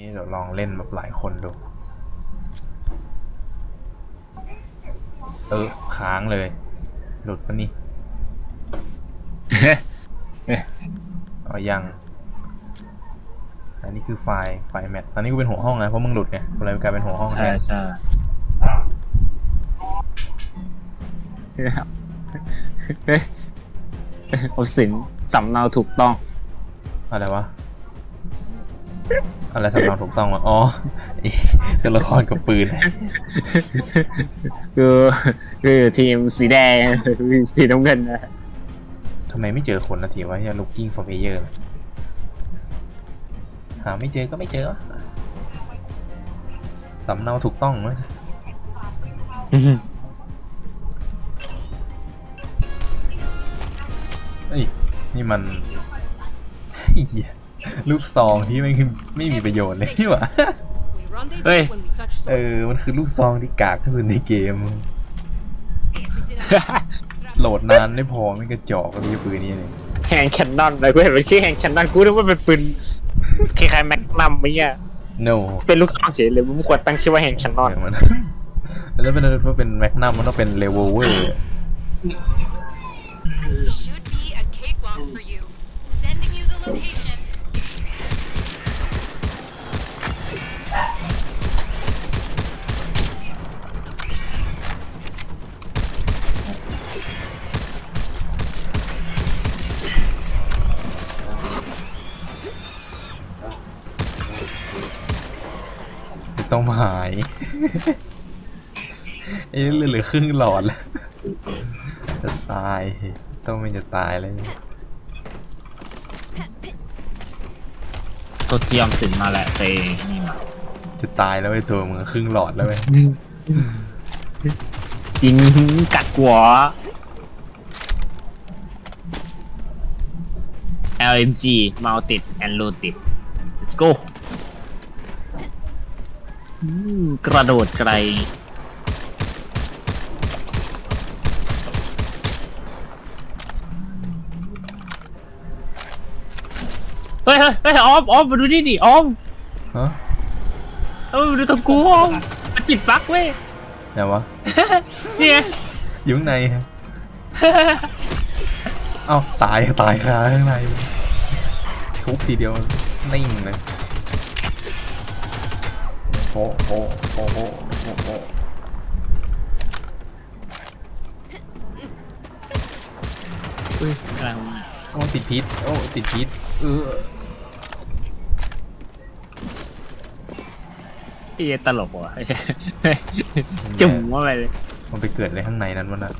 นี่เดี๋ยวลองเล่นแบบหลายคนดู เออค้างเลย หลุดปะนี่เอายัง อันนี้คือไฟล์ไฟล์แมทตอนนี้กูเป็นหัวห้องนะเพราะมึงหลุดไงกูเลยกลายเป็นหัวห้องแทใช่นใช่เฮ้ยเอาสินสำเนาถูกต้องอะไรวะ อะไรสำเนาถูกต้องวะอ๋อไอ้ตัวละครกับปืน คือคือทีมสีแดงสีน้ำเงินนะทำไมไม่เจอคนนาทีวะเฮีย looking for player หาไม่เจอก็ไม่เจอวะสำเนาถูกต้องมั้ยเอ้ยนี่มันเหี้ย ลูกซองที่ไม่ไม่มีประโยชน์เลยนี่หว่า We rendezvous Hey. when we touch เอ soil. อมันคือลูกซองที่กากที่สุดในเกม Listen up. Strap โหลดนานไม่พอไม่กระจอกก็มีปืนนี้เลยแฮงแคนนอนอะไรกูเห็นเป็นชื่อแฮงแคนนอนกูนึกว่าเป็นปืนคล้ายๆแม็กนัมไหมเนี่ย no เป็นลูกซองเฉยเลยมึงควรตั้งชื่อว่าแฮงแคนนอนเออมันแล้วเป็นเพราะเป็นแมกนัมมันต้องเป็นเลเวลเวอร์ งหายเอ้ยเหลือครึ่งหลอดแล้วจะตายต้องมันจะตายแล้วตัวเทียมสินมาแหละเตนี่มาจะตายแล้วไอ้ตัวมึงครึ่งหลอดแล้วเว้ยยิงกัดหัว LMG Mounted and Loaded Let's go อืมกระโดดไกล เฮ้ยเฮ้ยเฮ้ยออมออมมาดูนี่ดิออมฮะเออมาดูตะกูออมมันปิดฟักเว้ย ไหนวะ เนี่ย อยู่ข้างในฮะเอ้าตายตายคาข้างในทุบทีเดียวนิ่งเลย โอ้โหโอ้โหโอ้โหอุ้ยอะไรของโอ้ติดพิษโอ้ติดพิษเออไอ้เหี้ยตลกว่ะ จุ่มเข้าไปเลยมันไปเกิดอะไรข้างในนั้นวะนะ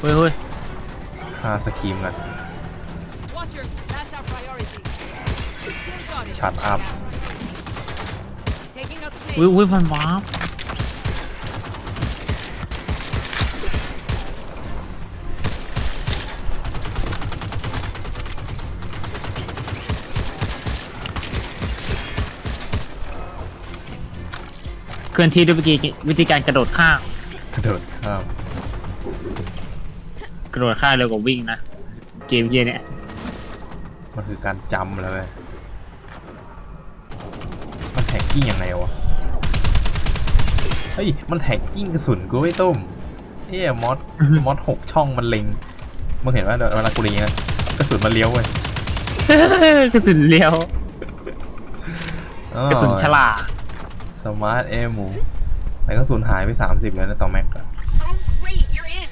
เฮ้ยเฮ้ยฆ่าสกีมกัน Watcher, that's our priority. Still got it. Shut up. Taking out the อุ้ย place. อุ้ยมันวาร์ปเคลื่อนที่ด้วยวิธีวิธีการกระโดดข้ามกระโดดข้ามกระโดดข้ามเร็วกว่าวิ่งนะ เกมเยี่ยเนี่ยมันคือการจำแล้วเว้ยมันแท็ กกิ้งยังไงวะ เฮ้ย มันแท็กกิ้งกระสุนกูไม่ต้มเอ้ยมอสมอสหกช่องมันเล็งมึงเห็นว่าเวลากูเล็งนะกระสุนมันเลี้ยวเว้ยกระสุนเลี้ยวอ๋อกระสุนฉลาดสมาร์ทเอมูแต่กระสุนหายไป30เลยนะต่อแม็กอะ Oh, great, you're in.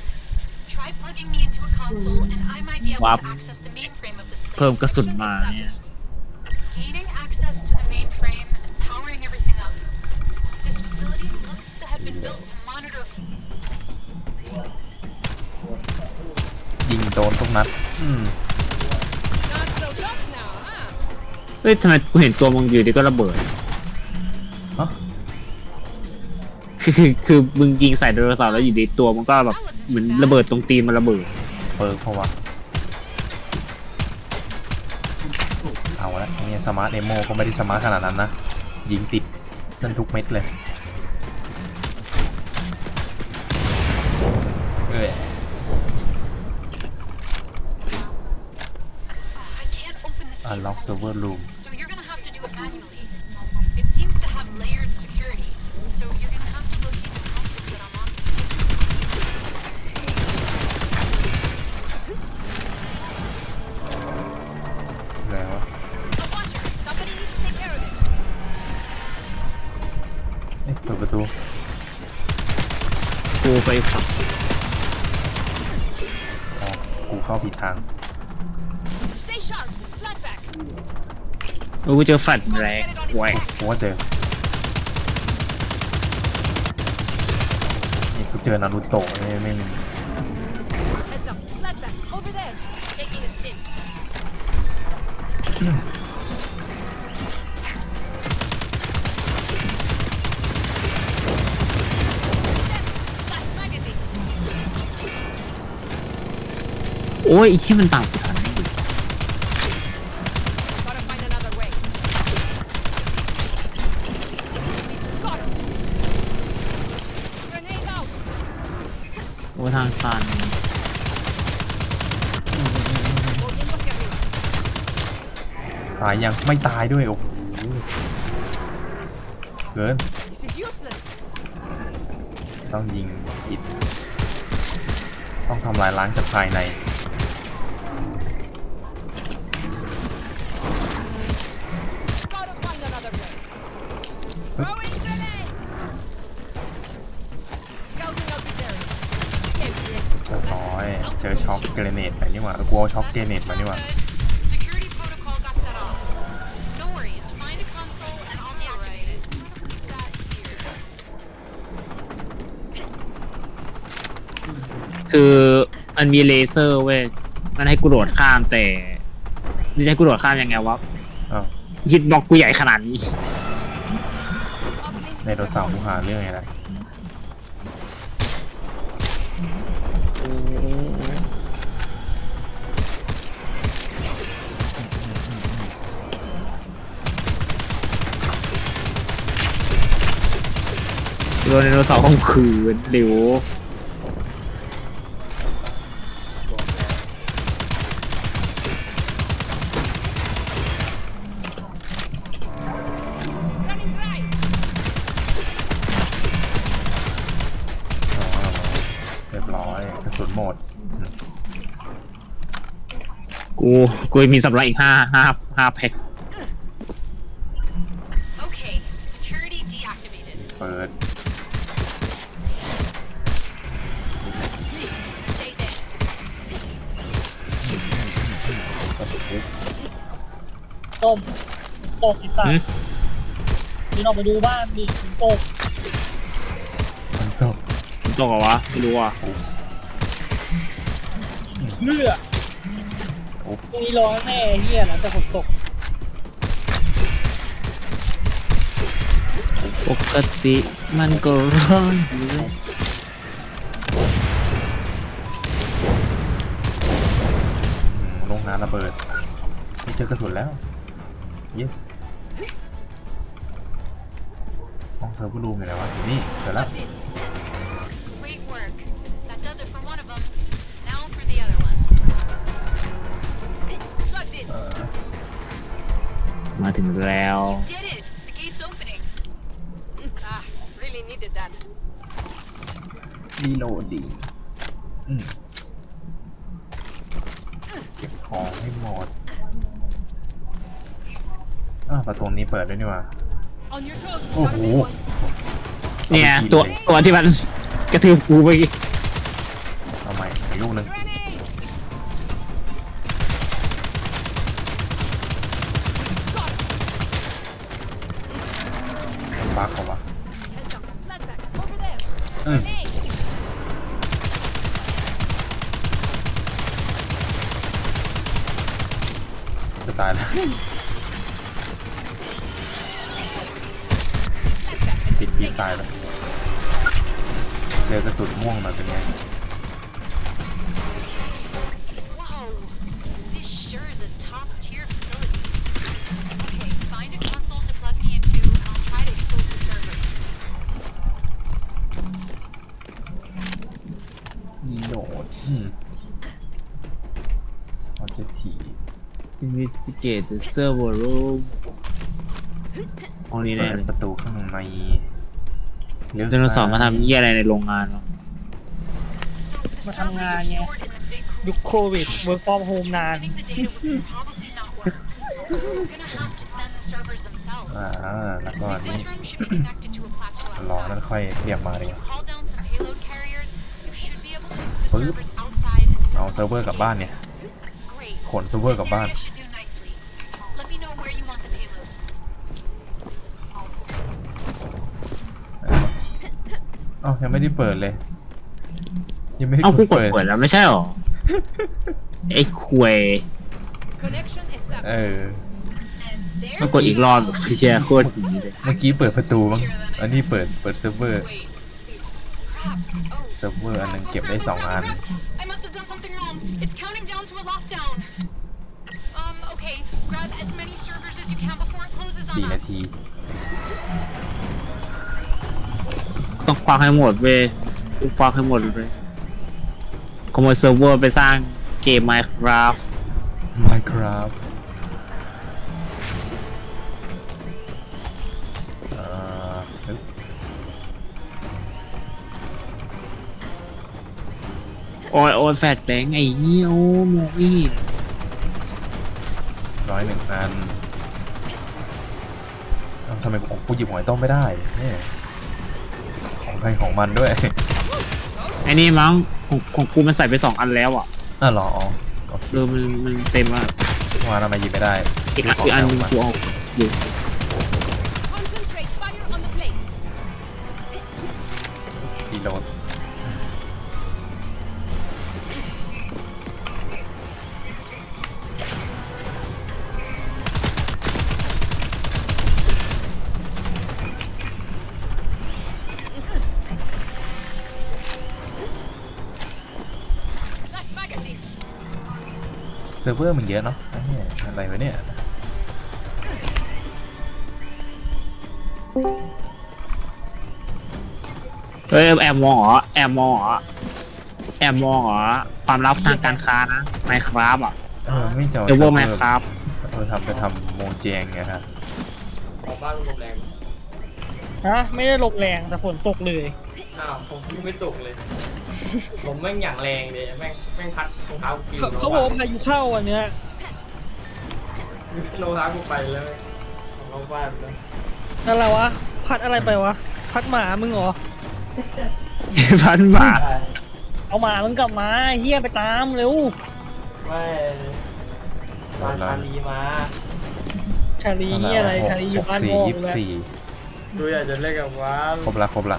Try plugging me into a console, and I might be able Wap. to access the mainframe of this place. เพิ่มกระสุน Mission มาเนี่ย established. Gaining access to the mainframe and powering everything up. This facility looks to have been built to monitor ยิงโดนทุกนัด อืม Not so tough now, huh? เฮ้ยทำไมกูเห็นตัวมึงอยู่ดีก็ระเบิดฮะ คือคือคือมึงยิงใส่ไดโนเสาร์แล้วอยู่ดีตัวมันก็แบบเหมือนระเบิดตรงตีนมันระเบิด เปิร์กเพราะว่าเอาละเนี่ยสมาร์ทเอโมก็ไม่ได้สมาร์ทขนาดนั้นนะ ยิงติดนั่นทุกเม็ดเลยเอ้ย Oh, I can't open this unlock server room So you're gonna have to กูไปฝักอ๋อกูเข้าผิดทาง Stay sharp. Flat back. เออกูเจอแฟลชแรงไว้กูว่าเจอนี่กูเจอนารูโตะไม่ไม่มี Heads up. Flat back. Over there. Taking a stim. โอ้ยไอ้ที่มันตามกูทันโอ้ทางตันตายยังไม่ตายด้วยโอ้โหเกินต้องยิงผิดต้องทำลายล้างจากภายใน เกรเนตไปนี่หว่าเออกูเอาช็อคเกรเนตมานี่หว่า Security protocol got set off. No worries. Find a console and I'll deactivate it. Put that here. คือมันมีเลเซอร์เว้ย มันให้กูโดดข้ามแต่นี่จะให้กูโดดข้ามยังไงวะอ้าวฮิตบล็อกกูใหญ่ขนาดนี้ Uplink ในโทรศัพท์กูหาเรื่องไงล่ะ ดนไดโนเสาร์ข่มขืนหลิว Running dry. อ๋อเรียบร้อยกระสุนหมดกูกูมีสำรองอีกห้าห้าห้าแพ็ค ต้มตกอีสัตหืมว์นี่ออกไปดูบ้านดิฝนตกมันตกมันตกเหรอวะไม่รู้อะเลือโอ้พรุ่งนี้ร้อนแน่เฮียหลังจากฝนตกปกติมันก็ร้อนอยู่เลยอืมโรงงานระเบิดนี่เจอกระสุนแล้ว เย้ห้องเซอร์ฟรูมอยู่ไหนวะอยู่นี่เจอแล้ว Plugged in. Great work. That does it for one of them. Now for the other one. Plugged in. เออมาถึงแล้ว Did it. The gate's opening. Ah, really needed that. รีโหลดดีอืมเก็บของให้หมดอ่าประตู นี้เปิดด้วยนี่หว่า On your toes. โอ้โหเนี่ย ตัวตัวที่มันกระทืบกูเมื่อกี้เอาใหม่อีกลูกหนึง Grenade. อกระสุนม่วงมาเป็นไง Whoa. This sure is a top tier facility. Okay, find a console to plug me into, and I'll try to expose the servers. รีโหลดอืมออบเจกทีชีวิต Navigate the server room ห้องนี้เปิแน่ดเลยประตูข้างใน เลี้ยวไดโนเสาร์มาทำเยี่ยอะไรในโรงงานวะ So the มา servers ทำงาน are ไง stored in the big ยุคโควิด work from home นาน Getting the data would probably not work. We're gonna have to send the servers themselves. อ่าแล้วก็อัน This นี้ room should be connected to a plateau รอนั่น outside. ค่อยเรียบมาเลย When you call down some payload carriers, you should be able to move the ปึ๊บ servers outside and เอา send เซิร์ฟเวอร์กลับบ้านเนี่ย Great. ขนเซิร์ฟเวอร์กลับ This บ้าน อ้ายังไม่ได้เปิดเลย ยังไม่ได้เอ้ากูกดเปิดเปิดแล้วไม่ใช่หรอไอ้ควย Connection เอ established. อ And there มากดอีกรอบเชียโคตรผีเลยเมื่อกี้เปิดประตูมั้งอันนี้เปิดเปิดเซิร์ฟเวอร์ Wait. Crap. Oh. เซิร์ฟเวอร์อันหนึงเก็บได้สองอัน I must have done something wrong. It's counting down to a lockdown. Um, okay. Grab as many servers as you can before it closes สี่ on นา us. ที ต้องควักให้หมดเว้ยต้องควักให้หมดเลยขโมยเซิร์ฟเวอร์ไปสร้างเกม Minecraft Minecraft เอ่อเฮ้ยโอ้ยโอ้ยแฟดแบงค์ไอ้เหี้ยโอ้มองไม่เห็นร้อยหนึ่งอันเอ้าทำไมของกูหยิบหอยต้มไม่ได้เนี่ยของใค รของมันด้วยไอ้นี่มั้งของของกูมันใส่ไปสองอันแล้วอะอ้าวเหรออ๋อโอเคเออมันมันเต็มอะว่าทำไมหยิบไม่ได้อีกอันอีกอันหนึงกูเอาอยู่ ซิร์ฟเวอร์มันเยอะเนาะเอ้ยอะไรวะเนี่ยเฮ้ยแอบมองเหรอแอบมองเหรอแอบมองเหรอความลับทางการค้านะ Minecraft อะเออไม่จะาเซิร์ฟเวอร์ซิ Minecraft เออทำไปทำโมเจงไงฮะของบ้านลมแรงฮะไม่ได้ลมแรงแต่ฝนตกเลยอ้าวผมยังไม่ตกเลย ลมแม่งอย่างแรงเลยแม่งแม่งพัดรองเท้ากูปิวเขาเขาบอกว่าพายุเข้าอันเนี้ยรองเท้ากูไปเลยของเราบ้านเลยนั่นแหละวะ พัดอะไรไปวะ พัดหมามึงเหรอ พันบาทเอาหมามึงกลับมาเฮียไปตามเร็ว ไม่มาชาลีมาชาลีเฮียอะไร ชาลีอยู่บ้านสี่พ่อยี่มึสิงบแล้วสี่ ดูอยากจะเล่นกับว้านครบละครบละ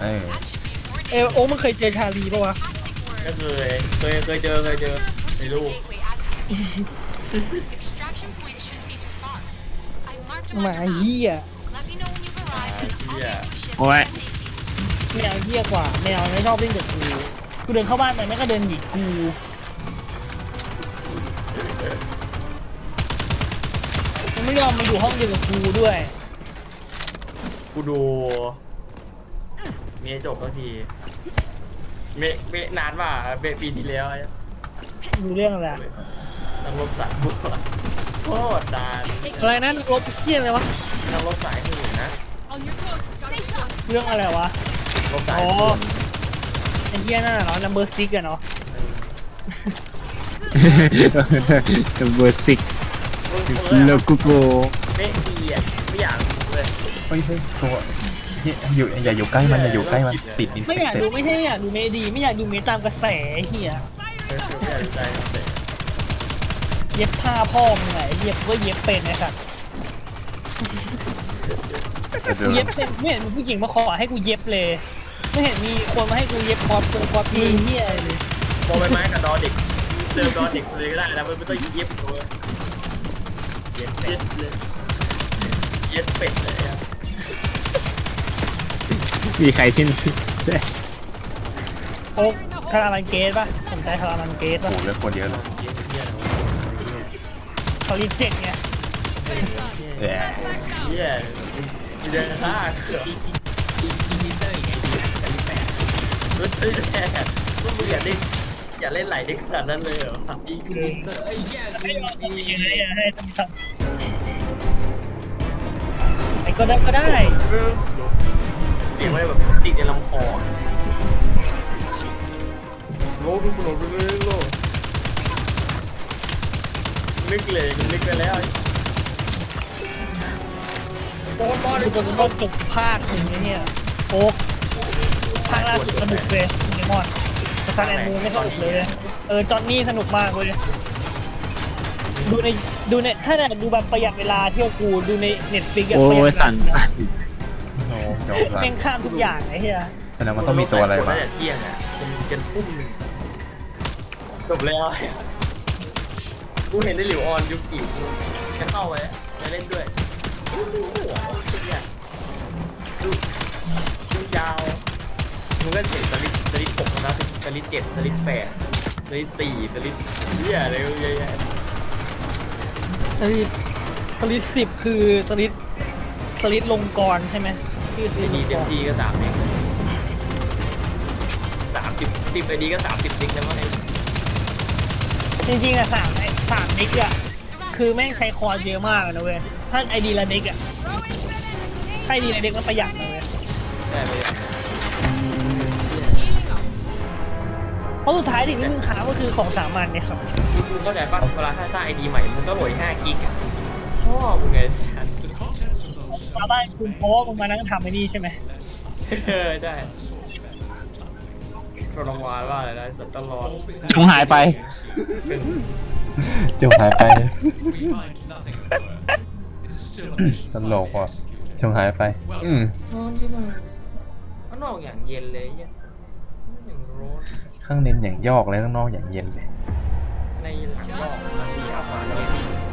เออ That should be more เออโอ้มึงเคยเจอชาลีปะวะ fantastic ก็ work. เคยเคยเคยเจอเคยเจอในรูป Gateway as we speak. Extraction point shouldn't be too far. I marked หมา around your เฮี map. ย Let me know when you've arrived and I'll Yeah. get you a ship โอ้ย safely. แมวเฮียกว่าแมวไม่ชอบเล่นกับกูกูเดินเข้าบ้านไปแม่งก็เดินหนีกูมันไม่ยอมมาอยู่ห้องเดียวกับกูด้วย กูดู เมย์จบสักที เมย์เมย์นานว่าเมย์ปีที่แล้วไอ้ดูเรื่องอะไรนักรบสายบัวโคตรดานอะไรนะนักรบเฮียอะไรวะนักรบสายหื่นนะ On your toes. Stay sharp. เรื่องอะไรวะ รบสายอ๋อหื่นไอ้เฮียนั่นน่ะเนาะ number six อะเนาะเบอร์สิกมึงมึงเลอะกูโกไม่ดีอะไม่อยากดูเลยเฮ้ยเฮ้ยตัว เฮ้ยอยู่อย่าอยู่ใกล้มันอย่าอยู่ใกล้มันติดอินไม่อยากดูไม่ใช่ไม่อยากดูเมดี ไม่อยากดูเมตามกระแสไอ้เฮียไม่อยากดูใจแต่เย็บผ้าพ่อมึงไงเย็บก็เย็บเป็นไอ้สัตว์เดี๋กูยวเย็บเป็นไม่เห็นมีผู้หญิงมาขอให้กูเย็บเลย ไม่เห็นมีคนมาให้กูเย็บคอปเป็นคอปมีเฮียอะไรเลยโมไปไม้กับดอเด็กเจอดอเด็กเลยก็ได้นะมันไม่ต้องเย็บตัวเย็บเป็ดเลยเย็บเป็ดเลยอะ มีใครที่โอ้คารามันเกตป่ะสนใจคารามันเกตโอ้ป่ะโหเลือดคนเยอะเลยเย็บเย็บเขารีเจ็คไงแหมเย็บเดินห้าเขืออีอีอีมิเตอร์อีกไงดีแต่มีแปดเฮ้ยแม่ก็มึงอย่าดิอย่าเล่นไหลได้ขนาดนั้นเลยเหรออีกนิดไอ้แย่ให้กูเอามีอย่างไรอะให้ทำทำไอ้ก็ได้ก็ได้เสียงมันแบบติดในลำคอโลกทุกคนไปเลยโลกนึกเลยนึกไปแล้วโคตรบอลดูคนก็จบภาคหนึ่งไอ้เนี่ยโอ๊กภาคล่าสุดสนุกเลยเดมอนแต่ภาคแอนมูไม่สนุกเลยเออจอนนี่สนุกมากเลยดูในดูในถ้าเนี่ยดูแบบประหยัดเวลาเที่ยวกูดูในเน็ตฟลิกอะโอ้ประหยัดยเวลาสั่นสั่นโอ้โห จบละแม่งข้ามทุกอย่างไอ้เหี้ยแสดงว่าต้องมีตัวอะไรมาตั้งแต่เที่ยงอะจนจนทุ่มหนึ่งจบแล้วกูเห็นได้หลิวออนยุคอิ๋วจะเข้าไว้จะเล่นด้วยดูดูหัวเนี่ยดูดูยาวมึงก็เห็นสลิดสลิดหกนะสลิดเจ็ดสลิดแปดสลิดสี่สลิดเหี้ยอะไรเยอะแยะสลิดสลิดสิบคือสลิดสลิดลงกรใช่ไหมชื่อสลิ ไอ้ดลดีงกเต็มรที่ก็สามเองสามสิบสิบไอ้ดีก็สามสิบซิงแล้วมั้งไอ้จริงๆอะสามไอ้สามนิกอะคือแม่งใช้คอร์สเยอะมากอะนะเว้ยถ้าไอดีละนิกอะถ้าไอดีละนิกมันประหยัดนะเว้ยได้เลยเพราะสุดท้ายสิ่งที่มึงหาก็คือของสามัญเนี่ยครับกูเข้าใจป่ะเวลาถ้าสร้างไอดีใหม่มันก็โหลดห้ากิกอะพ่อมึงไงชาวบ้านคุณเพราะว่ามึงมานั่งทำไอ้นี่ใช่ไหมเออได้ทรมานว่าอะไรนะสัตว์ตลอดจงหายไป เป็นจงหายไป We find nothing of the work. It's still a mission. ตลกว่ะจงหายไป อืมร้อนใช่ไหมข้างนอกอย่างเย็นเลยเนี่ยอย่างร้อนข้างเน้นอย่างยอกเลยข้างนอกอย่างเย็นเลยในหลังก็มาเสียมาเย็น